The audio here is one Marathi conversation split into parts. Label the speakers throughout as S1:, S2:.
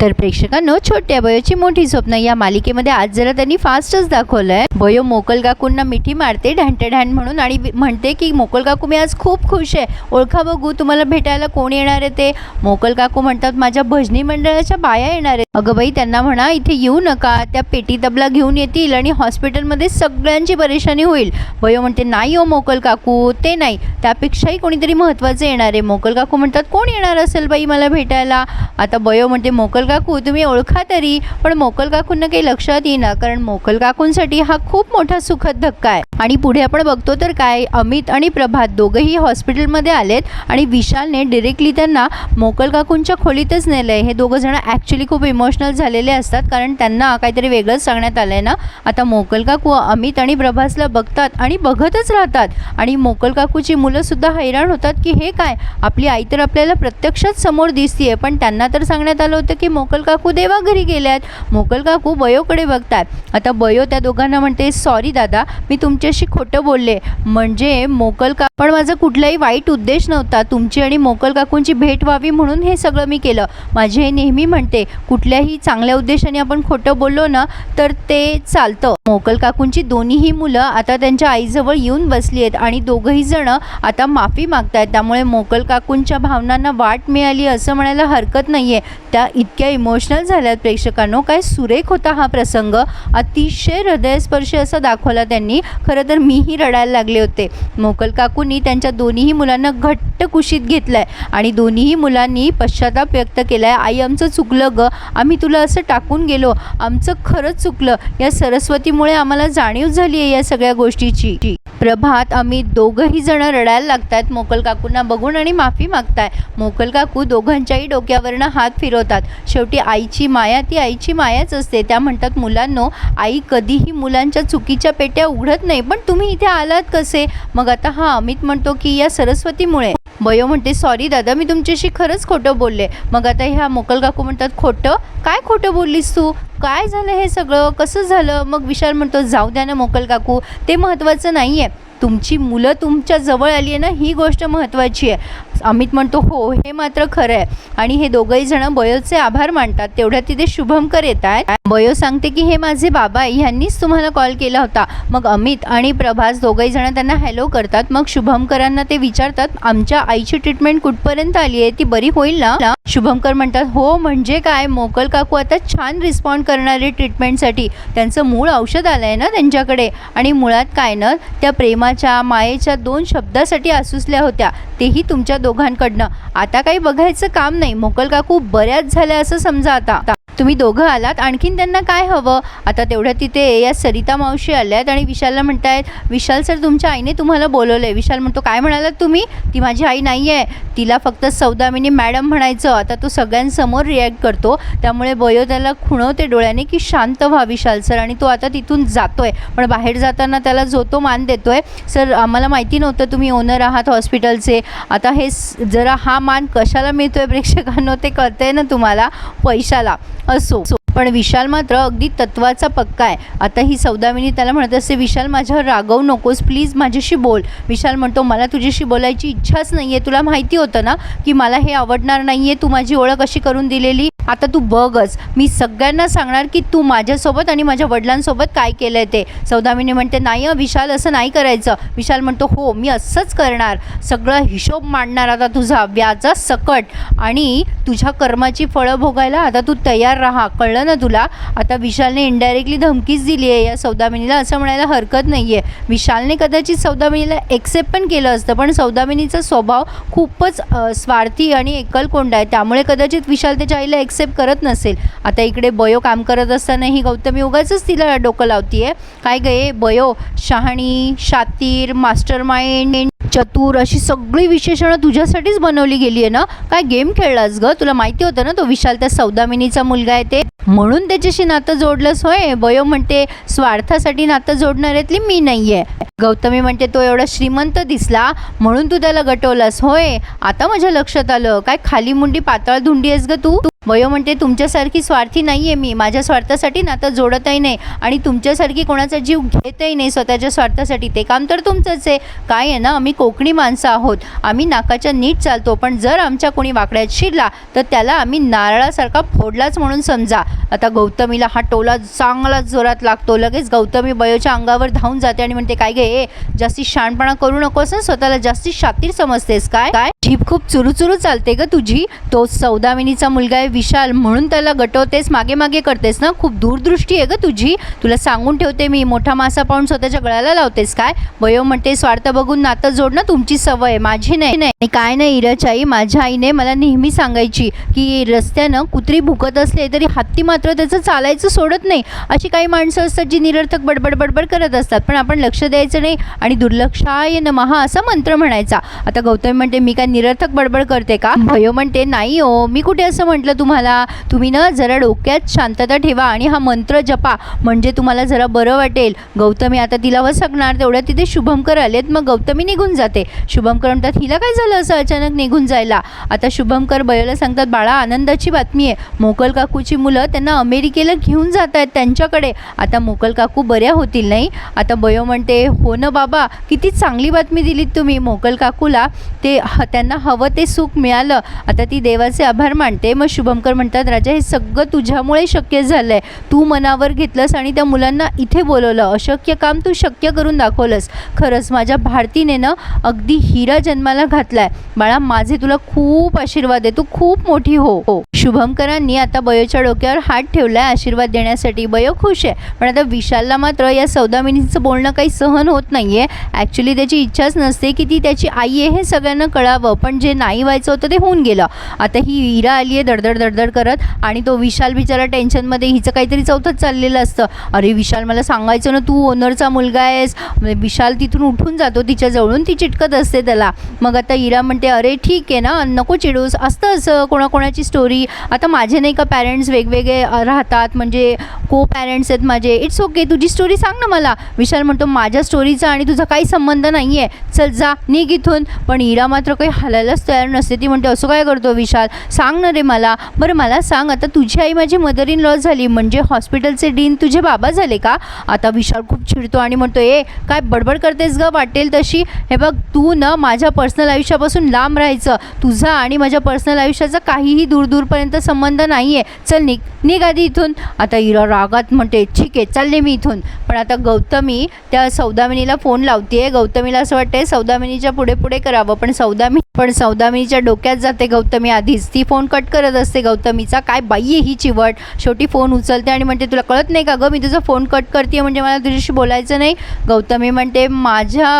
S1: तर प्रेक्षकांनो छोट्या बयोची मोठी स्वप्न या मालिकेमध्ये आज जरा त्यांनी फास्टच दाखवलंय. बयो मोकल काकूंना मिठी मारते ढॅन्टे म्हणून आणि म्हणते की मोकल काकू मी आज खूप खुश आहे. ओळखा बघू तुम्हाला भेटायला कोण येणार आहे ते? मोकल काकू म्हणतात माझ्या भजनी मंडळाच्या बाया येणार आहेत. अगं बाई त्यांना म्हणा इथे येऊ नका. त्या पेटी तबला घेऊन येतील आणि हॉस्पिटलमध्ये सगळ्यांची परेशानी होईल. बयो म्हणते नाही हो मोकल काकू ते नाही. त्यापेक्षाही कोणीतरी महत्त्वाचं येणार आहे. मोकल काकू म्हणतात कोण येणार असेल बाई मला भेटायला? आता बयो म्हणते मोकल काकू तुम्ही ओळखा तरी पण मोकल काकूंना काही लक्षात येईना कारण मोकल काकूंसाठी हा खूप मोठा सुखद धक्का आहे. आणि पुढे आपण बघतो तर काय अमित आणि प्रभात दोघंही हॉस्पिटलमध्ये आलेत आणि विशालने डिरेक्टली त्यांना मोकल काकूंच्या खोलीतच नेलं आहे हे दोघं जण ॲक्च्युली खूप इमोशनल झालेले असतात कारण त्यांना काहीतरी वेगळंच सांगण्यात आलं आहे ना? आता मोकल काकू अमित आणि प्रभासला बघतात आणि बघतच राहतात. आणि मोकल काकूची मुलंसुद्धा हैराण होतात की हे काय? आपली आई तर आपल्याला प्रत्यक्षात समोर दिसतीये पण त्यांना तर सांगण्यात आलं होतं की मोकल काकू देवाघरी गेल्यात. मोकल काकू बयोकडे बघतात आता बयो त्या दोघांना म्हणते सॉरी दादा मी तुमच्याशी खोटं बोलले. म्हणजे मोकल का पण माझा कुठलाही वाईट उद्देश नव्हता. तुमची आणि मोकल काकूंची भेट व्हावी म्हणून हे सगळं मी केलं. माझे हे नेहमी म्हणते कुठल्याही चांगल्या उद्देशाने आपण खोटं बोललो ना तर ते चालतं. मोकल काकूंची दोन्हीही मुलं आता त्यांच्या आईजवळ येऊन बसली आहेत आणि दोघंही जण आता माफी मागतायत. त्यामुळे मोकल काकूंच्या भावनांना वाट मिळाली असं म्हणायला हरकत नाही आहे त्या इतक्या इमोशनल झाल्यात प्रेक्षकांनो. काय सुरेख होता हा प्रसंग. अतिशय हृदयस्पर्शी असा दाखवला त्यांनी. खरं तर मीही रडायला लागले होते. मोकल काकूंनी त्यांच्या दोन्हीही मुलांना घट्ट कुशीत घेतलंय आणि दोन्हीही मुलांनी पश्चाताप व्यक्त केलाय. आई आमचं चुकलं ग. आम्ही तुला असं टाकून गेलो. आमचं खरंच चुकलं. या सरस्वतीमुळे आम्हाला जाणीव झाली आहे या सगळ्या गोष्टीची. प्रभात अमित दोघंही जण रडायला लागतात मोकल काकूंना बघून आणि माफी मागताय. मोकल काकू दोघांच्याही डोक्यावरनं हात फिरवतात. शेवटी आईची माया ती आईची मायाच असते. त्या म्हणतात मुलांनो आई कधीही मुलांच्या चुकीच्या पेट्या उघडत नाही पण तुम्ही इथे आलात कसे? मग आता हा अमित म्हणतो की या सरस्वतीमुळे. बयो म्हणते सॉरी दादा मी तुमच्याशी खरंच खोटं बोलले. मग आता ह्या मोकल काकू म्हणतात खोटं? काय खोटं बोललीस तू? काय झालं हे सगळं? कसं झालं? मग विशाल म्हणतो जाऊ द्या ना मोकल काकू ते महत्त्वाचं नाही आहे तुमची मुलं तुमच्या जवळ आली आहे ना ही गोष्ट महत्त्वाची आहे. अमित म्हणतो हो हे मात्र खरं आहे. आणि हे दोघंही जण बयोचे आभार मानतात. तेवढ्या तिथे शुभमकर येत आहेत. बयो सांगते की हे माझे बाबा आहे, ह्यांनीच तुम्हाला कॉल केला होता. मग अमित आणि प्रभास दोघंही जण त्यांना हॅलो करतात. मग शुभमकरांना ते विचारतात आमच्या आईची ट्रीटमेंट कुठपर्यंत आली आहे? ती बरी होईल ना? शुभमकर म्हणतात हो म्हणजे काय? मोकल काकू आता छान रिस्पॉन्ड करणारे ट्रीटमेंटसाठी त्यांचं मूळ औषध आलं आहे ना त्यांच्याकडे. आणि मुळात काय ना त्या प्रेमाच्या मायेच्या दोन शब्दासाठी आसुसल्या होत्या. तेही तुमच्या दोघांकडनं. आता काही बघायचं काम नाही. मोकल काकू बऱ्याच झाल्या असं समजा आता. तुम्ही दोघं आलात आणखीन त्यांना काय हवं? आता तेवढ्या तिथे या सरिता मावशी आल्यात आणि विशालला म्हणतायत विशाल सर तुमच्या आईने तुम्हाला बोलवलं आहे विशाल म्हणतो काय म्हणालात तुम्ही? ती माझी आई नाही आहे तिला फक्त सौदामिनी मॅडम म्हणायचं. आता तो सगळ्यांसमोर रिॲक्ट करतो. त्यामुळे बयो त्याला खुणवते डोळ्याने की शांत व्हा विशाल सर आणि तो आता तिथून जातो आहे पण बाहेर जाताना त्याला जो तो मान देतो आहे सर आम्हाला माहिती नव्हतं तुम्ही ओनर आहात हॉस्पिटलचे. आता हे जरा हा मान कशाला मिळतो आहे प्रेक्षकांनो? ते कळतंय ना तुम्हाला पैशाला. असो. पण विशाल मात्र अगदी तत्वाचा पक्का आहे. आता ही सौदामिनी त्याला म्हणत असते विशाल माझ्यावर रागवू नकोस प्लीज माझ्याशी बोल. विशाल म्हणतो मला तुझ्याशी बोलायची इच्छाच नाही आहे तुला माहिती होतं ना की मला हे आवडणार नाही आहे तू माझी ओळख अशी करून दिलेली आता तू बघच. मी सगळ्यांना सांगणार की तू माझ्यासोबत आणि माझ्या वडिलांसोबत काय केलं आहे ते. सौदामिनी म्हणते नाही विशाल असं नाही करायचं. विशाल म्हणतो हो मी असंच करणार. सगळं हिशोब मांडणार आता तुझा. व्याजा सकट. आणि तुझ्या कर्माची फळं भोगायला आता तू तयार राहा. कळलं ना तुला? आता विशालने इनडायरेक्टली धमकीच दिली आहे या सौदामिनीला. असं म्हणायला हरकत नाही आहे विशालने कदाचित सौदामिनीला एक्सेप्ट पण केलं असतं पण सौदामिनीचा स्वभाव खूपच स्वार्थी आणि एकलकोंडा आहे. त्यामुळे कदाचित विशाल त्याच्या आईला एक्सेप्ट करत नसेल. आता इकडे बयो काम करत असताना ही गौतमी उगाच तिला डोकं लावतीये. काय गे बयो शहाणी शातीर मास्टर माइंड चतुर अशी सगळी विशेषणं तुझ्यासाठीच बनवली गेली आहे ना? काय गेम खेळलास ग? तुला माहिती होतं ना तो विशाल त्या सौदामिनीचा मुलगा आहे ते? म्हणून त्याच्याशी नातं जोडलंच होय. बयो म्हणते स्वार्थासाठी नातं जोडणाऱ्यातली मी नाही आहे गौतमी म्हणते तो एवढा श्रीमंत दिसला म्हणून तू त्याला गटवलास होय. आता माझ्या लक्षात आलं काय खाली मुंडी पातळ धुंडी आहेस ग तू? वयो म्हणते तुमच्यासारखी स्वार्थी नाही आहे मी. माझ्या स्वार्थासाठी नातं जोडतही नाही आणि तुमच्यासारखी कोणाचा जीव घेतही नाही स्वतःच्या स्वार्थासाठी. ते काम तर तुमचंच आहे. काय आहे ना आम्ही कोकणी माणसं आहोत. आम्ही नाकाच्या नीट चालतो पण जर आमच्या कोणी वाकड्यात शिरला तर त्याला आम्ही नारळासारखा फोडलाच म्हणून समजा. आता गौतमीला हा टोला चांगला जोरात लागतो. लगेच गौतमी बयोच्या अंगावर धावून जाते आणि म्हणते काय गे जास्ती शाणपणा करू नकोस स्वतःला जास्ती शातीर समजतेस काय काय? जीभ खूप चुरू चालते ग तुझी. तो सौदामिनीचा मुलगा आहे विशाल म्हणून त्याला गटवतेस मागे मागे करतेस ना? खूप दूरदृष्टी आहे ग तुझी. तुला सांगून ठेवते मी मोठा मासा पाहून स्वतःच्या गळ्याला लावतेस काय? वयो म्हणते स्वार्थ बघून नातं जोडणं तुमची सवय. आहे, माझी नाही. नाही आणि काय नाही इराचाई माझ्या आईने मला नेहमी सांगायची की रस्त्यानं कुत्री भुकत असले तरी हत्ती मात्र त्याचं चालायचं सोडत नाही. अशी काही माणसं असतात जी निरर्थक बडबड बडबड करत असतात. पण आपण लक्ष द्यायचं नाही आणि दुर्लक्षाय नमहा असा मंत्र म्हणायचा. आता गौतमी म्हणते मी काय निरर्थक बडबड करते का? भयो म्हणते नाही हो मी कुठे असं म्हटलं तुम्हाला? तुम्ही ना जरा डोक्यात शांतता ठेवा आणि हा मंत्र जपा. म्हणजे तुम्हाला जरा बरं वाटेल. गौतमी आता तिला वसकणार तेवढ्या तिथे शुभमकर आलेत मग गौतमी निघून जाते. शुभमकर म्हणतात हिला काय झालं असं अचानक निघून जायला? आता शुभमकर बयोला सांगतात बाळा आनंदाची बातमी आहे. मोकल काकूची मुलं त्यांना अमेरिकेला घेऊन जात आहेत त्यांच्याकडे. आता मोकल काकू बऱ्या होतील नाही? आता बयो म्हणते हो ना बाबा किती चांगली बातमी दिलीत तुम्ही. मोकल काकूला ते त्यांना हवं ते सुख मिळालं. आता ती देवाचे आभार मानते. मग शुभमकर म्हणतात राजा हे सगळं तुझ्यामुळे शक्य झालं आहे तू मनावर घेतलंस आणि त्या मुलांना इथे बोलवलं. अशक्य काम तू शक्य करून दाखवलंस. खरंच माझ्या भारतीने ना अगदी हिरा जन्माला घातलाय. बाळा माझे तुला खूप आशीर्वाद आहे. तू खूप मोठी हो. हो शुभमकरांनी आता बयोच्या डोक्यावर हात ठेवलाय आशीर्वाद देण्यासाठी. बयो खुश आहे. पण आता विशालला मात्र या सौदामिनीचं बोलणं काही सहन होत नाहीये. ॲक्च्युली त्याची इच्छाच नसते की ती त्याची आई आहे हे सगळ्यांना कळावं. पण जे नाही व्हायचं होतं ते होऊन गेलं. आता ही इरा आली आहे दडदड दडदड करत आणि तो विशाल बिचारा टेन्शनमध्ये हिचं काहीतरी चौथंच चाललेलं असतं. अरे विशाल मला सांगायचं ना तू ओनरचा मुलगा आहेस. म्हणजे विशाल तिथून उठून जातो तिच्या जवळून ती चिटकत असते त्याला. मग आता इरा म्हणते अरे ठीक आहे ना नको चिडूस. असतं असं कोणाकोणाची स्टोरी आता माझे नाही का पॅरेंट्स वेगवेगळे राहतात. म्हणजे को पॅरेंट्स आहेत माझे. इट्स ओके तुझी स्टोरी सांग ना मला. विशाल म्हणतो माझ्या स्टोरीचा आणि तुझा काही संबंध नाही आहे चल जा निघ इथून. पण इरा मात्र काही हलायलाच तयार नसते. ती म्हणते असं काय करतो विशाल? सांग ना रे मला. बरं मला सांग. आता तुझी आई माझी मदर इन लॉ झाली. म्हणजे हॉस्पिटलचे डीन तुझे बाबा झाले का? आता विशाल खूप चिडतो आणि म्हणतो ए काय बडबड करतेस ग? वाटेल तशी. हे बघ तू ना माझ्या पर्सनल आयुष्यापासून लांब राहायचं. तुझा आणि माझ्या पर्सनल आयुष्याचा काहीही दूरदूरपर्यंत संबंध नाही आहे चल निघ. निघ आधी इथून. आता इरा रागात म्हणते ठीक आहे चालले मी इथून. पण आता गौतमी त्या सौदामिनीला फोन लावते गौतमीला असं वाटतंय सौदामिनीच्या पुढे पुढे करावं पण सौदामिनी पण सौदामिनीच्या डोक्यात जाते गौतमी आधीच. ती फोन कट करत असते गौतमीचा. काय बाई आहे ही चिवट? शेवटी फोन उचलते आणि म्हणते तुला कळत नाही का गं मी तुझा फोन कट करते म्हणजे मला तुझ्याशी बोलायचं नाही? गौतमी म्हणते माझ्या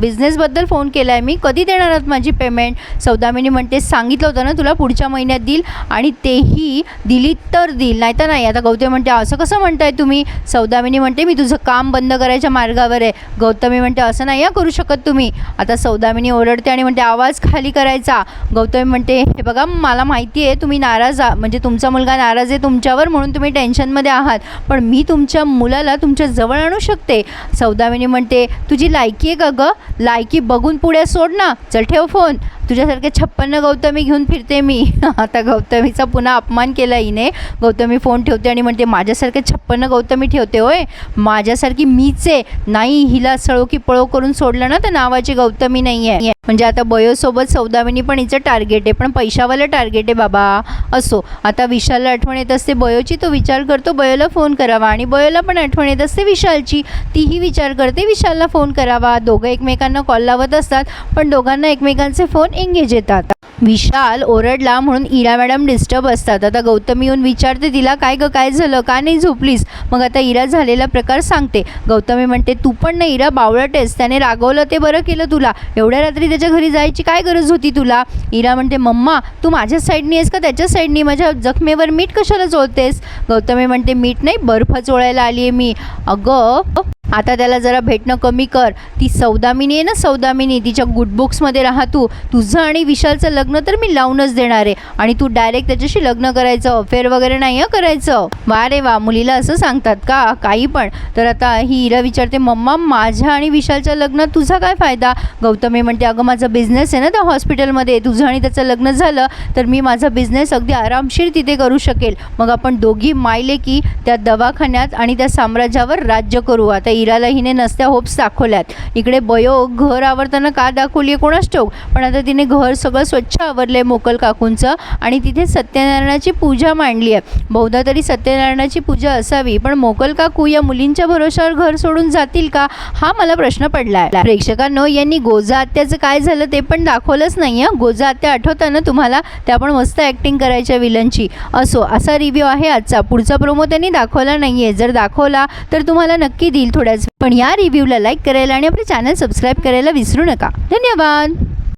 S1: बिझनेसबद्दल फोन केला आहे मी. कधी देणार आहात माझी पेमेंट सौदामिनी म्हणते सांगितलं होतं ना तुला पुढच्या महिन्यात देईल आणि तेही दिली तर देईल. नाही तर नाही. आता गौतमी म्हणते असं कसं म्हणताय तुम्ही? सौदामिनी म्हणते मी तुझं तुझं काम बंद करायच्या मार्गावर आहे. गौतमी म्हणते असं नाही हं करू शकत तुम्ही. आता सौदामिनी ओरडते आणि म्हणते आवाज खाली करायचा. गौतमी म्हणते हे बघा मला माहिती आहे तुम्ही नाराज आ म्हणजे तुमचा मुलगा नाराज आहे तुमच्यावर म्हणून तुम्ही टेन्शनमध्ये आहात. पण मी तुमच्या मुलाला तुमच्या जवळ आणू शकते. सौदामिनी म्हणते तुझी लायकी आहे का गं? लायकी बघून पुढे सोड ना. चल ठेव फोन. तुझ्यासारखे छप्पन्न गौतमी घेऊन फिरते मी. आता गौतमीचा पुन्हा अपमान केला हिने. गौतमी फोन ठेवते आणि म्हणते माझ्यासारखे छप्पन्न गौतमी ठेवते होय. माझ्यासारखी मीच आहे. नाही हिला सळो की पळो करून सोडलं ना तर नावाची गौतमी नाही आहे म्हणजे आता बयोसोबत सौदामिनी पण हिचं टार्गेट आहे पण पैशावालं टार्गेट आहे बाबा. असो. आता विशालला आठवण येत असते बयोची तो विचार करतो बयोला फोन करावा. आणि बयोला पण आठवण येत असते विशालची. तीही विचार करते विशालला फोन करावा. दोघं एकमेकांना कॉल लावत असतात पण दोघांना एकमेकांचे फोन एंगेज येतात. विशाल ओरडला म्हणून इरा मॅडम डिस्टर्ब असतात. आता गौतमी येऊन विचारते तिला काय ग काय झालं? का नाही झोपलीस? मग आता इरा झालेला प्रकार सांगते. गौतमी म्हणते तू पण नाही इरा बावळटेस. त्याने रागवलं ते बरं केलं तुला. एवढ्या रात्री त्याच्या घरी जायची काय गरज होती तुला? इरा म्हणते मम्मा तू माझ्या साईडनी आहेस का त्याच्या साईडनी माझ्या जखमेवर मीठ कशाला चोळतेस? गौतमी म्हणते मीठ नाही बर्फ चोळायला आली आहे मी. अगं आता त्याला जरा भेटणं कमी कर. ती सौदामिनी आहे ना सौदामिनी तिच्या गुड बुक्समध्ये राहा तू. तुझं आणि विशालचं लग्न तर मी लावूनच देणार आहे. आणि तू डायरेक्ट त्याच्याशी लग्न करायचं अफेअर वगैरे नाही हं करायचं. वा रे वा मुलीला असं सांगतात का? काही पण. तर आता ही इरा विचारते मम्मा माझ्या आणि विशालच्या लग्नात तुझा काय फायदा? गौतमी म्हणते अगं माझा बिझनेस आहे ना त्या हॉस्पिटलमध्ये तुझं आणि त्याचं लग्न झालं तर मी माझा बिझनेस अगदी आरामशीर तिथे करू शकेल. मग आपण दोघी मायले की त्या दवाखान्यात आणि त्या साम्राज्यावर राज्य करू. आता इराला हिने नसत्या होप्स दाखवल्यात. इकडे बयो घर आवरताना का दाखवली आहे कोणाच ठोक पण आता तिने घर सगळं स्वच्छ आवरलं आहे मोकल काकूंचं आणि तिथे सत्यनारायणाची पूजा मांडली आहे बहुधा तरी सत्यनारायणाची पूजा असावी पण मोकल काकू या मुलींच्या भरोशावर घर सोडून जातील का? हा मला प्रश्न पडला आहे प्रेक्षकांनो यांनी गोजा आत्याचं काय झालं ते पण दाखवलंच नाही आहे गोजा आत्या आठवतं ना तुम्हाला त्या पण मस्त ॲक्टिंग करायच्या विलनची. असो असा रिव्ह्यू आहे आजचा. पुढचा प्रोमो त्यांनी दाखवला नाही आहे जर दाखवला तर तुम्हाला नक्की देईल थोड्याच पण या रिव्ह्यूला लाईक करायला आणि आपले चॅनल सबस्क्राईब करायला विसरू नका. धन्यवाद!